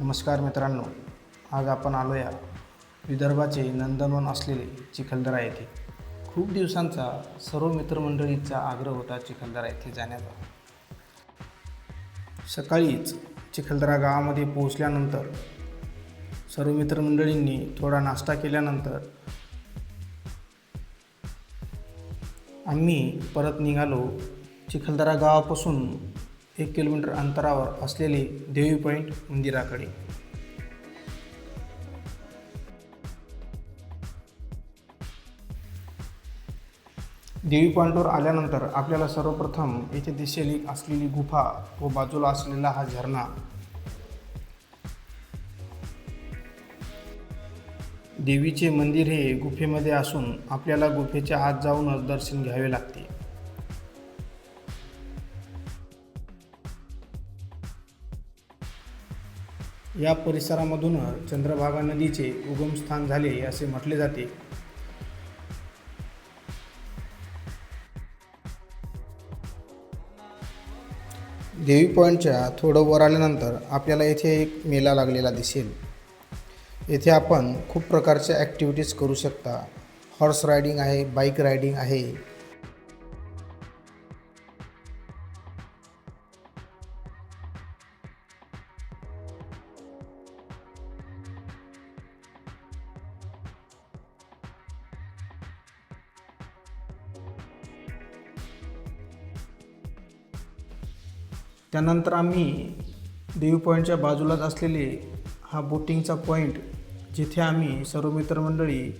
नमस्कार मित्रांनो आज आपण आलो या विदर्भाचे नंदनवन असलेले चिखलदरा येथे. खूप दिवसांचा सर्व मित्रमंडळींचा आग्रह होता चिखलदरा येथे जाण्याचा. सकाळीच चिखलदरा गावामध्ये पोहोचल्यानंतर सर्व मित्रमंडळींनी थोडा नाश्ता केल्यानंतर आम्ही परत निघालो चिखलदरा गावापासून एक किलोमीटर अंतरावर असलेले देवी पॉईंट मंदिराकडे. देवी पॉईंटवर आल्यानंतर आपल्याला सर्वप्रथम येथे दिशेली असलेली गुफा व बाजूला असलेला हा झरणा देवीचे मंदिर हे गुफेमध्ये असून आपल्याला गुफेच्या आत जाऊनच दर्शन घ्यावे लागते. या परिसरामधूनच चंद्रभागा नदीचे उगमस्थान झाले असे म्हटले जाते. देवी पॉईंटच्या थोडं वर आल्यानंतर आपल्याला येथे एक मेला लागलेला दिसेल. येथे आपण खूप प्रकारच्या ॲक्टिव्हिटीज करू शकता. हॉर्स रायडिंग आहे बाईक रायडिंग आहे त्यानंतर आम्ही देवी पॉईंटच्या बाजूलाच असलेले हा बोटिंगचा पॉईंट जिथे आम्ही सर्व मित्रमंडळी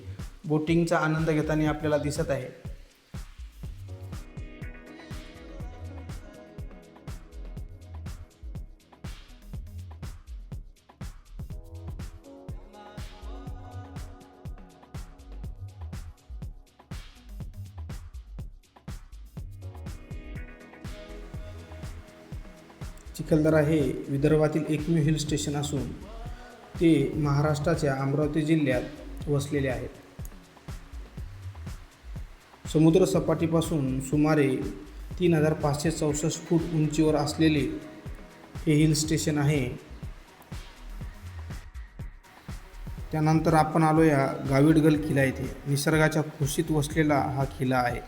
बोटिंगचा आनंद घेताना आपल्याला दिसत आहे. चिखलदरा हे विदर्भातील एकमेव हिल स्टेशन असून ते महाराष्ट्राच्या अमरावती जिल्ह्यात वसलेले आहे समुद्रसपाटीपासून सुमारे तीन हजार पाचशे चौसष्ट फूट उंचीवर असलेले हे हिल स्टेशन आहे. त्यानंतर आपण आलो या गाविडगल किल्ला येथे निसर्गाच्या खुशीत वसलेला हा किल्ला आहे.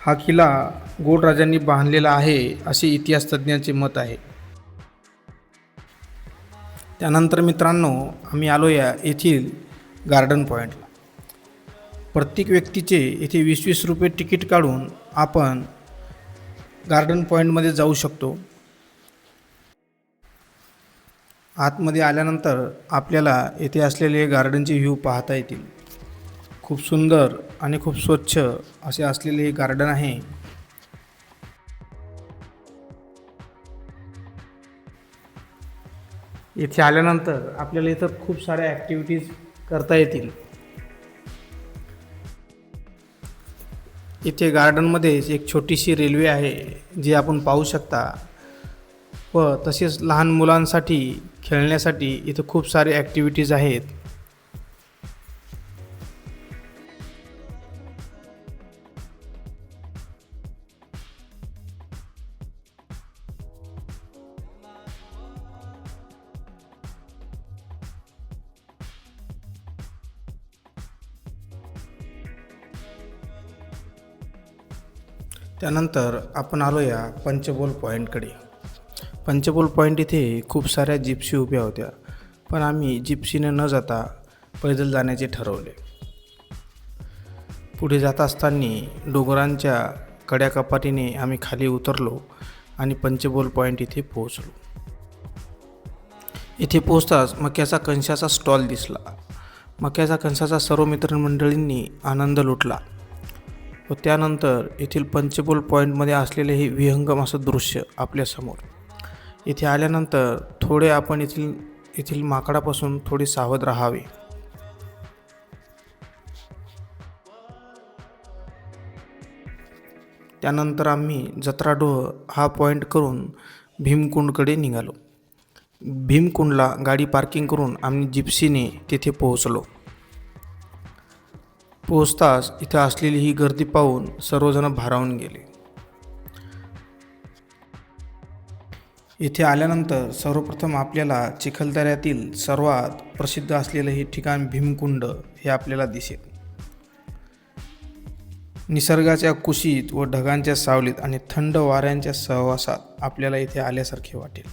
हा किल्ला गोडराजांनी बांधलेला आहे असे इतिहास तज्ज्ञांचे मत आहे. त्यानंतर मित्रांनो आम्ही आलो या येथील गार्डन पॉईंटला प्रत्येक व्यक्तीचे येथे वीस वीस रुपये तिकीट काढून आपण गार्डन पॉईंटमध्ये जाऊ शकतो. आतमध्ये आल्यानंतर आपल्याला येथे असलेले गार्डनचे व्ह्यू पाहता येतील. खूप सुंदर आणि खूप स्वच्छ असे असलेले हे गार्डन आहे. इथे आल्यानंतर आपल्याला इथं खूप साऱ्या ॲक्टिव्हिटीज करता येतील. इथे गार्डनमध्येच एक छोटीशी रेल्वे आहे जी आपण पाहू शकता. व तसेच लहान मुलांसाठी खेळण्यासाठी इथं खूप सारे ॲक्टिव्हिटीज आहेत. त्यानंतर आपण आलो या पंचबोल पॉईंटकडे पंचबोल पॉईंट इथे खूप साऱ्या जिप्सी उभ्या होत्या पण आम्ही जिप्सीने न जाता पैदल जाण्याचे ठरवले. पुढे जात असताना डोंगरांच्या कड्याकपाटीने आम्ही खाली उतरलो आणि पंचबोल पॉईंट इथे पोहोचलो. इथे पोहोचताच मक्याचा कंशाचा स्टॉल दिसला. मक्याचा कंसाचा सर्व मित्रमंडळींनी आनंद लुटला. व त्यानंतर येथील पंचबोल पॉईंटमध्ये असलेले हे विहंगम असं दृश्य आपल्यासमोर इथे आल्यानंतर थोडे आपण येथील येथील माकडापासून थोडे सावध राहावे. त्यानंतर आम्ही जत्राडोह हा पॉईंट करून भीमकुंडकडे निघालो. भीमकुंडला गाडी पार्किंग करून आम्ही जिप्सीने तिथे पोहोचलो. पोहोचताच इथं असलेली ही गर्दी पाहून सर्वजण भारावून गेले. इथे आल्यानंतर सर्वप्रथम आपल्याला चिखलदऱ्यातील सर्वात प्रसिद्ध असलेलं हे ठिकाण भीमकुंड हे आपल्याला दिसेल. निसर्गाच्या कुशीत व ढगांच्या सावलीत आणि थंड वाऱ्यांच्या सहवासात आपल्याला इथे आल्यासारखे वाटेल.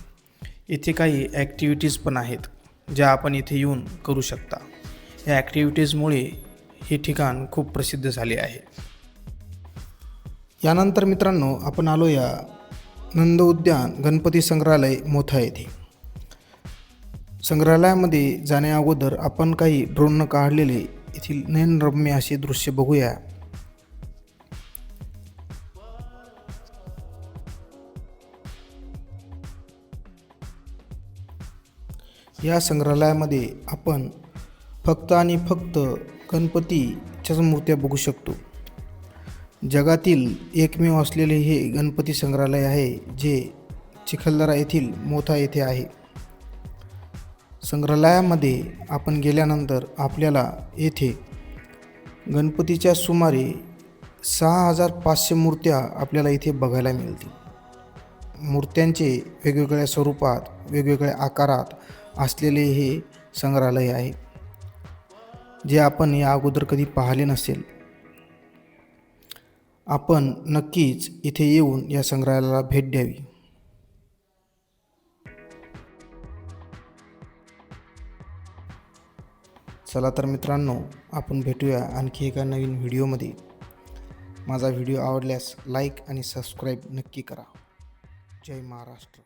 इथे काही ॲक्टिव्हिटीज पण आहेत ज्या आपण इथे येऊन करू शकता. या ॲक्टिव्हिटीजमुळे हे ठिकाण खूप प्रसिद्ध झाले आहे. यानंतर मित्रांनो आपण आलो या नंद उद्यान गणपती संग्रहालय मोथा येथे. संग्रहालयामध्ये जाण्याअगोदर आपण काही ड्रोननं काढलेले येथील नयनरम्य असे दृश्य बघूया. या संग्रहालयामध्ये आपण फक्त आणि फक्त गणपतीच्याच मूर्त्या बघू शकतो. जगातील एकमेव असलेले हे गणपती संग्रहालय आहे जे चिखलदरा येथील मोथा येथे आहे. संग्रहालयामध्ये आपण गेल्यानंतर आपल्याला येथे गणपतीच्या सुमारे सहा हजार पाचशे मूर्त्या आपल्याला इथे बघायला मिळतील. मूर्त्यांचे वेगवेगळ्या स्वरूपात वेगवेगळ्या आकारात असलेले हे संग्रहालय आहे. जे आपण या अगोदर कधी पाहिले नसेल आपण नक्कीच इथे येऊन या संग्रहालयाला भेट द्यावी. चला तर मित्रांनो आपण भेटूया आणखी एका नवीन व्हिडिओमध्ये. माझा व्हिडिओ आवडल्यास लाईक आणि सबस्क्राईब नक्की करा. जय महाराष्ट्र.